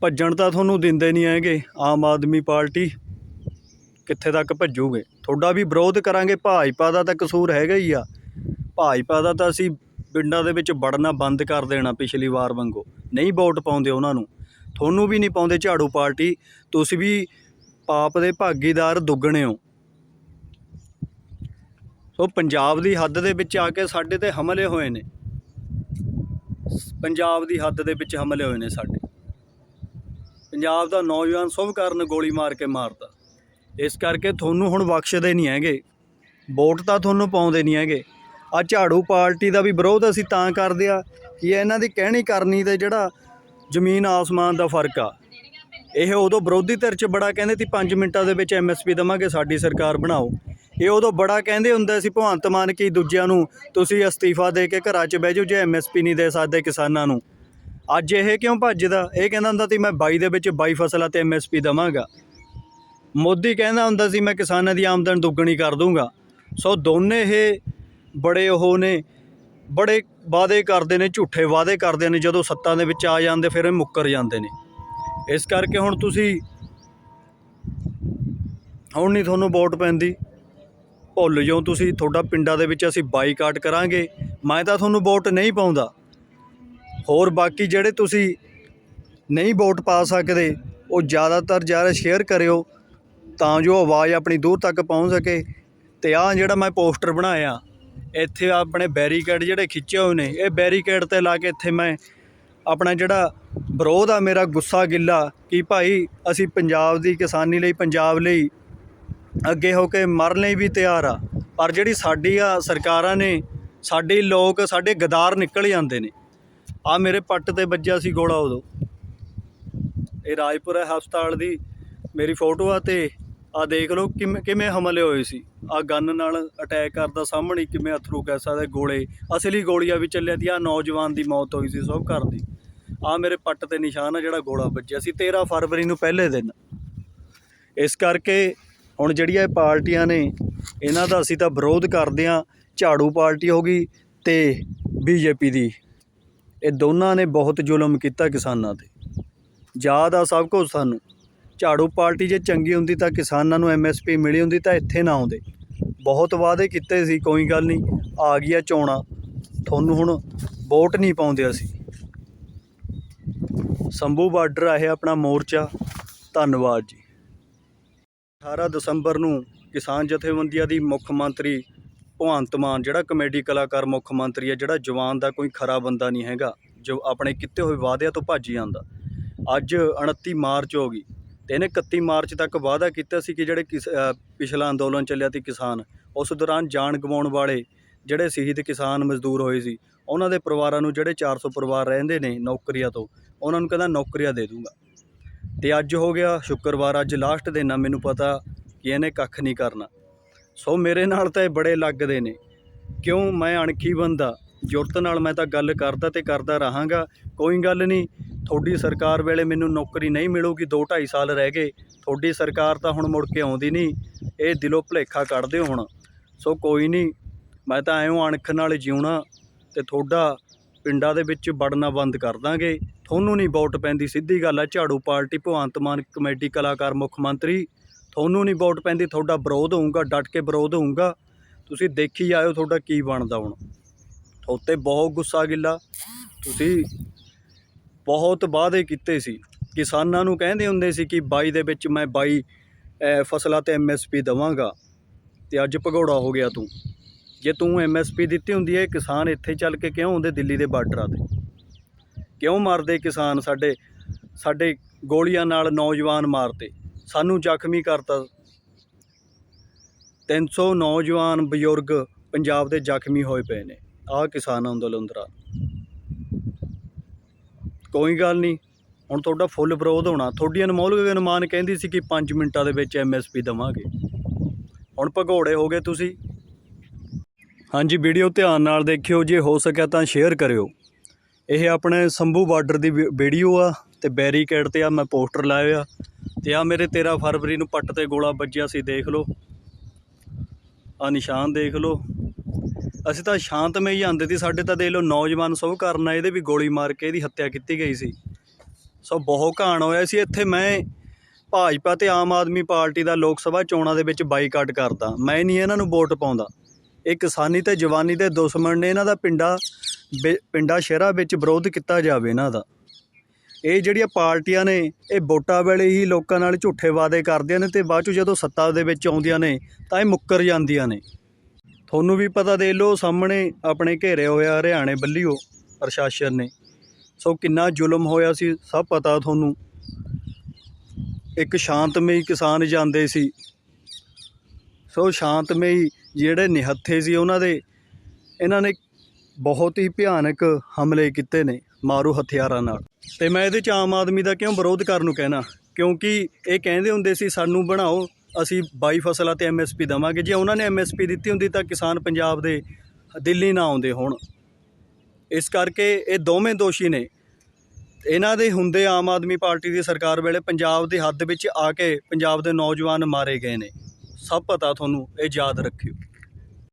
ਭੱਜਣ ਤਾਂ ਤੁਹਾਨੂੰ ਦਿੰਦੇ ਨਹੀਂ ਹੈਗੇ, ਆਮ ਆਦਮੀ ਪਾਰਟੀ ਕਿੱਥੇ ਤੱਕ ਭੱਜੂਗੇ? ਤੁਹਾਡਾ ਵੀ ਵਿਰੋਧ ਕਰਾਂਗੇ, ਭਾਜਪਾ ਦਾ ਤਾਂ ਕਸੂਰ ਹੈਗਾ ਹੀ ਆ। ਭਾਜਪਾ ਦਾ ਤਾਂ ਅਸੀਂ ਪਿੰਡਾਂ ਦੇ ਵਿੱਚ ਵੜਨਾ ਬੰਦ ਕਰ ਦੇਣਾ ਪਿਛਲੀ ਵਾਰ ਵਾਂਗੂ। ਨਹੀਂ ਵੋਟ ਪਾਉਂਦੇ ਉਹਨਾਂ ਨੂੰ। ਤੁਹਾਨੂੰ ਵੀ ਨਹੀਂ ਪਾਉਂਦੇ ਝਾੜੂ ਪਾਰਟੀ। ਤੁਸੀਂ ਵੀ ਪਾਪ ਦੇ ਭਾਗੀਦਾਰ ਦੁੱਗਣੇ ਹੋ। ਸੋ ਪੰਜਾਬ ਦੀ ਹੱਦ ਦੇ ਵਿੱਚ ਆ ਕੇ ਸਾਡੇ ਤੇ ਹਮਲੇ ਹੋਏ ਨੇ। ਪੰਜਾਬ ਦੀ ਹੱਦ ਦੇ ਵਿੱਚ ਹਮਲੇ ਹੋਏ ਨੇ ਸਾਡੇ। ਪੰਜਾਬ ਦਾ ਨੌਜਵਾਨ ਸੁਭ ਕਰਨ ਗੋਲੀ ਮਾਰ ਕੇ ਮਾਰਤਾ। ਇਸ ਕਰਕੇ ਤੁਹਾਨੂੰ ਹੁਣ ਬਖਸ਼ਦੇ ਨਹੀਂ ਹੈਗੇ। ਵੋਟ ਤਾਂ ਤੁਹਾਨੂੰ ਪਾਉਂਦੇ ਨਹੀਂ ਹੈਗੇ। ਆ ਝਾੜੂ ਪਾਰਟੀ ਦਾ ਵੀ ਵਿਰੋਧ ਅਸੀਂ ਤਾਂ ਕਰਦੇ ਆ ਕਿ ਇਹਨਾਂ ਦੀ ਕਹਿਣੀ ਕਰਨੀ ਤੇ ਜਿਹੜਾ ਜ਼ਮੀਨ ਆਸਮਾਨ ਦਾ ਫ਼ਰਕ ਆ। ਇਹ ਉਦੋਂ ਵਿਰੋਧੀ ਧਿਰ 'ਚ ਬੜਾ ਕਹਿੰਦੇ ਸੀ 5 ਮਿੰਟਾਂ ਦੇ ਵਿੱਚ ਐਮਐਸਪੀ ਦਵਾਂਗੇ, ਸਾਡੀ ਸਰਕਾਰ ਬਣਾਓ। ਇਹ ਉਦੋਂ ਬੜਾ ਕਹਿੰਦੇ ਹੁੰਦੇ ਸੀ, ਭਗਵੰਤ ਮਾਨ ਕੀ ਦੂਜਿਆਂ ਨੂੰ ਤੁਸੀਂ ਅਸਤੀਫਾ ਦੇ ਕੇ ਘਰਾਂ 'ਚ ਬਹਿ ਜਾਓ, ਜੇ ਐਮਐਸਪੀ ਨਹੀਂ ਦੇ ਸਕਦੇ ਕਿਸਾਨਾਂ ਨੂੰ। ਅੱਜ ਇਹ ਕਿਉਂ ਭੱਜਦਾ? ਇਹ ਕਹਿੰਦਾ ਹੁੰਦਾ ਸੀ, ਮੈਂ 22 ਦੇ ਵਿੱਚ 22 ਫਸਲਾਂ ਤੇ ਐਮਐਸਪੀ ਦਵਾਂਗਾ। ਮੋਦੀ ਕਹਿੰਦਾ ਹੁੰਦਾ ਸੀ, ਮੈਂ ਕਿਸਾਨਾਂ ਦੀ ਆਮਦਨ ਦੁੱਗਣੀ ਕਰ ਦੂੰਗਾ। ਸੋ ਦੋਨੇ ਇਹ ਬੜੇ ਉਹ ਨੇ, ਬੜੇ ਵਾਅਦੇ ਕਰਦੇ ਨੇ, ਝੂਠੇ ਵਾਅਦੇ ਕਰਦੇ ਨੇ। ਜਦੋਂ ਸੱਤਾ ਦੇ ਵਿੱਚ ਆ ਜਾਂਦੇ, ਫਿਰ ਇਹ ਮੁੱਕਰ ਜਾਂਦੇ ਨੇ। ਇਸ ਕਰਕੇ ਹੁਣ ਤੁਸੀਂ, ਹੁਣ ਨਹੀਂ ਤੁਹਾਨੂੰ ਵੋਟ ਪੈਂਦੀ। ਭੁੱਲ ਜਾਓ ਤੁਸੀਂ, ਤੁਹਾਡਾ ਪਿੰਡਾਂ ਦੇ ਵਿੱਚ ਅਸੀਂ ਬਾਈਕਾਟ ਕਰਾਂਗੇ। ਮੈਂ ਤਾਂ ਤੁਹਾਨੂੰ ਵੋਟ ਨਹੀਂ ਪਾਉਂਦਾ। ਹੋਰ ਬਾਕੀ ਜਿਹੜੇ ਤੁਸੀਂ ਨਹੀਂ ਵੋਟ ਪਾ ਸਕਦੇ, ਉਹ ਜ਼ਿਆਦਾਤਰ ਜ਼ਿਆਦਾ ਸ਼ੇਅਰ ਕਰਿਓ, ਤਾਂ ਜੋ ਆਵਾਜ਼ ਆਪਣੀ ਦੂਰ ਤੱਕ ਪਹੁੰਚ ਸਕੇ। ਤੇ ਆਹ ਜਿਹੜਾ ਮੈਂ ਪੋਸਟਰ ਬਣਾਇਆ, ਇੱਥੇ ਆਪਣੇ ਬੈਰੀਕੇਡ ਜਿਹੜੇ ਖਿੱਚੇ ਹੋਏ ਨੇ, ਇਹ ਬੈਰੀਕੇਡ ਤੇ ਲਾ ਕੇ ਇੱਥੇ ਮੈਂ ਆਪਣਾ ਜਿਹੜਾ ਵਿਰੋਧ ਆ, ਮੇਰਾ ਗੁੱਸਾ ਗਿੱਲਾ ਕਿ ਭਾਈ ਅਸੀਂ ਪੰਜਾਬ ਦੀ ਕਿਸਾਨੀ ਲਈ, ਪੰਜਾਬ ਲਈ ਅੱਗੇ ਹੋ ਕੇ ਮਰਨ ਲਈ ਵੀ ਤਿਆਰ ਆ। ਪਰ ਜਿਹੜੀ ਸਾਡੀ ਆ ਸਰਕਾਰਾਂ ਨੇ, ਸਾਡੇ ਲੋਕ, ਸਾਡੇ ਗਦਾਰ ਨਿਕਲ ਜਾਂਦੇ ਨੇ। ਆ ਮੇਰੇ ਪੱਟ ਤੇ ਵੱਜਿਆ ਸੀ ਗੋਲਾ ਉਦੋਂ। ਇਹ ਰਾਜਪੁਰਾ ਹਸਪਤਾਲ ਦੀ ਮੇਰੀ ਫੋਟੋ ਆ ਤੇ ਆ ਦੇਖ ਲਓ ਕਿਵੇਂ ਕਿਵੇਂ ਹਮਲੇ ਹੋਏ ਸੀ। ਆ ਗਨ ਨਾਲ ਅਟੈਕ ਕਰਦਾ ਸਾਹਮਣੇ ਕਿਵੇਂ ਅਥਰੂ ਕਹਿ ਸਕਦੇ ਗੋਲੇ। ਅਸਲੀ ਗੋਲੀਆਂ ਵੀ ਚੱਲਿਆ ਤੀ ਆ ਨੌਜਵਾਨ ਦੀ ਮੌਤ ਹੋਈ ਸੀ ਸਭ ਘਰ ਦੀ। ਆ ਮੇਰੇ ਪੱਟ ਤੇ ਨਿਸ਼ਾਨ ਆ ਜਿਹੜਾ ਗੋਲਾ ਵੱਜਿਆ ਸੀ 13 ਫਰਵਰੀ ਨੂੰ ਪਹਿਲੇ ਦਿਨ। ਇਸ ਕਰਕੇ ਹੁਣ ਜਿਹੜੀਆਂ ਇਹ ਪਾਰਟੀਆਂ ਨੇ, ਇਹਨਾਂ ਦਾ ਅਸੀਂ ਤਾਂ ਵਿਰੋਧ ਕਰਦੇ ਆ ਝਾੜੂ ਪਾਰਟੀ ਹੋ ਗਈ ਤੇ ਬੀਜੇਪੀ ਦੀ। ਇਹ ਦੋਨਾਂ ਨੇ ਬਹੁਤ ਜ਼ੁਲਮ ਕੀਤਾ ਕਿਸਾਨਾਂ ਤੇ। ਯਾਦ ਆ ਸਭ ਕੁਝ ਸਾਨੂੰ। ਝਾੜੂ ਪਾਰਟੀ ਜੇ ਚੰਗੀ ਹੁੰਦੀ ਤਾਂ ਕਿਸਾਨਾਂ ਨੂੰ ਐਮਐਸਪੀ ਮਿਲੀ ਹੁੰਦੀ ਤਾਂ ਇੱਥੇ ਨਾ ਆਉਂਦੇ। ਬਹੁਤ ਵਾਅਦੇ ਕੀਤੇ ਸੀ, ਕੋਈ ਗੱਲ ਨਹੀਂ, ਆ ਗਿਆ ਚੋਣਾ। ਤੁਹਾਨੂੰ ਹੁਣ ਵੋਟ ਨਹੀਂ ਪਾਉਂਦੇ ਅਸੀਂ। ਸੰਭੂ ਬਾਰਡਰ ਆ ਇਹ ਆਪਣਾ ਮੋਰਚਾ। ਧੰਨਵਾਦ ਜੀ। 18 ਦਸੰਬਰ ਨੂੰ ਕਿਸਾਨ ਜਥੇਬੰਦੀਆਂ ਦੀ ਮੁੱਖ ਮੰਤਰੀ ਭਗਵੰਤ ਮਾਨ, ਜਿਹੜਾ ਕਮੇਡੀ ਕਲਾਕਾਰ, ਮੁੱਖ ਮੰਤਰੀ ਹੈ, ਜਿਹੜਾ ਜਵਾਨ ਦਾ ਕੋਈ ਖਰਾ ਬੰਦਾ ਨਹੀਂ ਹੈਗਾ, ਜੋ ਆਪਣੇ ਕੀਤੇ ਹੋਏ ਵਾਅਦਿਆਂ ਤੋਂ ਭੱਜ ਜਾਂਦਾ ਅੱਜ 29 ਮਾਰਚ ਹੋ ਗਈ ਤੇ ਇਹਨੇ 31 ਮਾਰਚ ਤੱਕ ਵਾਅਦਾ ਕੀਤਾ ਸੀ ਕਿ ਜਿਹੜੇ ਕਿਸ- ਪਿਛਲਾ ਅੰਦੋਲਨ ਚੱਲਿਆ ਸੀ ਕਿਸਾਨ, ਉਸ ਦੌਰਾਨ ਜਾਨ ਗਵਾਉਣ ਵਾਲੇ ਜਿਹੜੇ ਸ਼ਹੀਦ ਕਿਸਾਨ ਮਜ਼ਦੂਰ ਹੋਏ ਸੀ, ਉਹਨਾਂ ਦੇ ਪਰਿਵਾਰਾਂ ਨੂੰ ਜਿਹੜੇ 400 ਪਰਿਵਾਰ ਰਹਿੰਦੇ ਨੇ ਨੌਕਰੀਆਂ ਤੋਂ, ਉਹਨਾਂ ਨੂੰ ਕਹਿੰਦਾ ਨੌਕਰੀਆਂ ਦੇ ਦੂੰਗਾ। ਤੇ ਅੱਜ ਹੋ ਗਿਆ ਸ਼ੁੱਕਰਵਾਰ, ਅੱਜ ਲਾਸਟ ਦਿਨ ਆ, ਮੈਨੂੰ ਪਤਾ ਕਿ ਇਹਨੇ ਕੱਖ ਨਹੀਂ ਕਰਨਾ। ਸੋ ਮੇਰੇ ਨਾਲ ਤਾਂ ਇਹ ਬੜੇ ਲੱਗਦੇ ਨੇ। ਕਿਉਂ? ਮੈਂ ਅਣਖੀ ਬੰਦਾ। ਜੁਰਤ ਨਾਲ ਮੈਂ ਤਾਂ ਗੱਲ ਕਰਦਾ ਤੇ ਕਰਦਾ ਰਹਾਂਗਾ। ਕੋਈ ਗੱਲ ਨਹੀਂ। ਤੁਹਾਡੀ ਸਰਕਾਰ ਵੇਲੇ ਮੈਨੂੰ ਨੌਕਰੀ ਨਹੀਂ ਮਿਲੂਗੀ 2 2.5 ਸਾਲ ਰਹਿ ਗਏ। ਤੁਹਾਡੀ ਸਰਕਾਰ ਤਾਂ ਹੁਣ ਮੁੜ ਕੇ ਆਉਂਦੀ ਨਹੀਂ। ਇਹ ਦਿਲੋਂ ਭੁਲੇਖਾ ਕੱਢਦੇ ਦਿਓ ਹੁਣ। ਸੋ ਕੋਈ ਨਹੀਂ। ਮੈਂ ਤਾਂ ਐਂ ਅਣਖ ਨਾਲ ਜਿਉਣਾ ਤੇ ਤੁਹਾਡਾ ਪਿੰਡਾਂ ਦੇ ਵਿੱਚ ਵੜਨਾ ਬੰਦ ਕਰ ਦਾਂਗੇ। ਤੁਹਾਨੂੰ ਨਹੀਂ ਵੋਟ ਪੈਂਦੀ। ਸਿੱਧੀ ਗੱਲ ਆ, ਝਾੜੂ ਪਾਰਟੀ, ਭਗਵੰਤ ਮਾਨ ਕਮੇਟੀ, ਕਲਾਕਾਰ, ਮੁੱਖ ਮੰਤਰੀ। ਤੁਹਾਨੂੰ ਨਹੀਂ ਵੋਟ ਪੈਂਦੀ, ਤੁਹਾਡਾ ਵਿਰੋਧ ਹੋਊਗਾ, ਡਟ ਕੇ ਵਿਰੋਧ ਹੋਊਗਾ। ਤੁਸੀਂ ਦੇਖੀ ਆਇਓ ਤੁਹਾਡਾ ਕੀ ਬਣਦਾ ਹੁਣ। ਉੱਤੇ ਬਹੁਤ ਗੁੱਸਾ ਗਿੱਲਾ। ਤੁਸੀਂ ਬਹੁਤ ਵਾਅਦੇ ਕੀਤੇ ਸੀ। ਕਿਸਾਨਾਂ ਨੂੰ ਕਹਿੰਦੇ ਹੁੰਦੇ ਸੀ ਕਿ 22 ਦੇ ਵਿੱਚ ਮੈਂ 22 ਫਸਲਾਂ ਤੇ ਐਮਐਸਪੀ ਦਵਾਂਗਾ ਤੇ ਅੱਜ ਭਗੌੜਾ ਹੋ ਗਿਆ ਤੂੰ। ਜੇ ਤੂੰ ਐਮਐਸਪੀ ਦਿੱਤੀ ਹੁੰਦੀ ਹੈ ਕਿਸਾਨ ਇੱਥੇ ਚੱਲ ਕੇ ਕਿਉਂ ਆਉਂਦੇ ਦਿੱਲੀ ਦੇ ਬਾਰਡਰਾਂ ਤੇ? ਕਿਉਂ ਮਾਰਦੇ ਕਿਸਾਨ ਸਾਡੇ ਸਾਡੇ ਗੋਲੀਆਂ ਨਾਲ ਨੌਜਵਾਨ ਮਾਰਤੇ ਸਾਨੂੰ ਜ਼ਖਮੀ ਕਰਤਾ। 300 ਨੌਜਵਾਨ ਬਜ਼ੁਰਗ ਪੰਜਾਬ ਦੇ ਜ਼ਖਮੀ ਹੋਏ ਪਏ ਨੇ। ਆਹ ਕਿਸਾਨ ਅੰਦੋਲਨ ਦੌਰਾਨ। ਕੋਈ ਗੱਲ ਨਹੀਂ। ਹੁਣ ਤੁਹਾਡਾ ਫੁੱਲ ਵਿਰੋਧ ਹੋਣਾ। ਤੁਹਾਡੀ ਅਨਮੋਲ ਅਨੁਮਾਨ ਕਹਿੰਦੀ ਸੀ ਕਿ 5 ਮਿੰਟਾਂ ਦੇ ਵਿੱਚ ਐਮਐਸਪੀ ਦਵਾਂਗੇ। ਹੁਣ ਭਗੌੜੇ ਹੋ ਗਏ ਤੁਸੀਂ। ਹਾਂਜੀ, ਵੀਡੀਓ ਧਿਆਨ ਨਾਲ ਦੇਖਿਓ। ਜੇ ਹੋ ਸਕਿਆ ਤਾਂ ਸ਼ੇਅਰ ਕਰਿਓ। ਇਹ ਆਪਣੇ ਸੰਭੂ ਬਾਰਡਰ ਦੀ ਵੀ- ਵੀਡੀਓ ਆ ਤੇ ਬੈਰੀਕੇਡ ਤੇ ਆ। ਮੈਂ ਪੋਸਟਰ ਲਾਇਆ ਆ। ਤੇ ਆ ਮੇਰੇ 13 ਫਰਵਰੀ ਨੂੰ ਪੱਟ ਤੇ ਗੋਲਾ ਵੱਜਿਆ ਸੀ, ਦੇਖ ਲਓ। ਆ ਨਿਸ਼ਾਨ ਦੇਖ ਲਓ। ਅਸੀਂ ਤਾਂ ਸ਼ਾਂਤਮਈ ਆਂਦੇ ਸੀ, ਸਾਡੇ ਤਾਂ ਦੇਖ ਲਓ ਨੌਜਵਾਨ ਸਭ ਕਰਨਾ ਇਹਦੇ ਵੀ ਗੋਲੀ ਮਾਰ ਕੇ ਇਹਦੀ ਹੱਤਿਆ ਕੀਤੀ ਗਈ ਸੀ। ਸੋ ਬਹੁਤ ਘਾਣ ਹੋਇਆ ਸੀ, ਇੱਥੇ ਮੈਂ ਭਾਜਪਾ ਤੇ ਆਮ ਆਦਮੀ ਪਾਰਟੀ ਦਾ ਲੋਕ ਸਭਾ ਚੋਣਾਂ ਦੇ ਵਿੱਚ ਬਾਈਕਾਟ ਕਰਦਾ। ਮੈਂ ਨਹੀਂ ਇਹਨਾਂ ਨੂੰ ਵੋਟ ਪਾਉਂਦਾ। ਇਹ ਕਿਸਾਨੀ ਤੇ ਜਵਾਨੀ ਦੇ ਦੁਸ਼ਮਣ ਨੇ ਇਹਨਾਂ ਦਾ ਪਿੰਡਾਂ ਵਿ- ਪਿੰਡਾਂ ਸ਼ਹਿਰਾਂ ਵਿੱਚ ਵਿਰੋਧ ਕੀਤਾ ਜਾਵੇ ਇਹਨਾਂ ਦਾ। ਇਹ ਜਿਹੜੀਆਂ ਪਾਰਟੀਆਂ ਨੇ, ਇਹ ਵੋਟਾਂ ਵੇਲੇ ਹੀ ਲੋਕਾਂ ਨਾਲ ਝੂਠੇ ਵਾਅਦੇ ਕਰਦੀਆਂ ਨੇ ਤੇ ਬਾਅਦ ਚ ਜਦੋਂ ਸੱਤਾ ਦੇ ਵਿੱਚ ਆਉਂਦੀਆਂ ਨੇ, ਤਾਂ ਇਹ ਮੁੱਕਰ ਜਾਂਦੀਆਂ ਨੇ। ਤੁਹਾਨੂੰ ਵੀ ਪਤਾ ਦੇ ਲਓ, ਸਾਹਮਣੇ ਆਪਣੇ ਘੇਰੇ ਹੋਇਆ ਹਰਿਆਣੇ ਬੱਲੀਓ ਪ੍ਰਸ਼ਾਸਨ ਨੇ। ਸੋ ਕਿੰਨਾ ਜ਼ੁਲਮ ਹੋਇਆ ਸੀ, ਸਭ ਪਤਾ ਤੁਹਾਨੂੰ। ਇੱਕ ਸ਼ਾਂਤਮਈ ਕਿਸਾਨ ਜਾਂਦੇ ਸੀ। ਸੋ ਸ਼ਾਂਤਮਈ ਜਿਹੜੇ ਨਿਹੱਥੇ ਸੀ ਉਹਨਾਂ ਦੇ, ਇਹਨਾਂ ਨੇ ਬਹੁਤ ਹੀ ਭਿਆਨਕ ਹਮਲੇ ਕੀਤੇ ਨੇ ਮਾਰੂ ਹਥਿਆਰਾਂ ਨਾਲ। ਤੇ ਮੈਂ ਇਹਦੇ ਚ ਆਮ ਆਦਮੀ ਦਾ ਕਿਉਂ ਵਿਰੋਧ ਕਰਨ ਨੂੰ ਕਹਿਣਾ? ਕਿਉਂਕਿ ਇਹ ਕਹਿੰਦੇ ਹੁੰਦੇ ਸੀ, ਸਾਨੂੰ ਬਣਾਓ, ਅਸੀਂ ਬਾਈ ਫਸਲਾਂ ਤੇ ਐਮਐਸਪੀ ਦਵਾਂਗੇ। ਜੇ ਉਹਨਾਂ ਨੇ ਐਮਐਸਪੀ ਦਿੱਤੀ ਹੁੰਦੀ ਤਾਂ ਕਿਸਾਨ ਪੰਜਾਬ ਦੇ ਦਿੱਲੀ ਨਾ ਆਉਂਦੇ ਹੁਣ। ਇਸ ਕਰਕੇ ਇਹ ਦੋਵੇਂ ਦੋਸ਼ੀ ਨੇ। ਇਹਨਾਂ ਦੇ ਹੁੰਦੇ ਆਮ ਆਦਮੀ ਪਾਰਟੀ ਦੀ ਸਰਕਾਰ ਵੇਲੇ ਪੰਜਾਬ ਦੇ ਹੱਦ ਵਿੱਚ ਆ ਕੇ ਪੰਜਾਬ ਦੇ ਨੌਜਵਾਨ ਮਾਰੇ ਗਏ ਨੇ। ਸਭ ਪਤਾ ਤੁਹਾਨੂੰ, ਇਹ ਯਾਦ ਰੱਖਿਓ।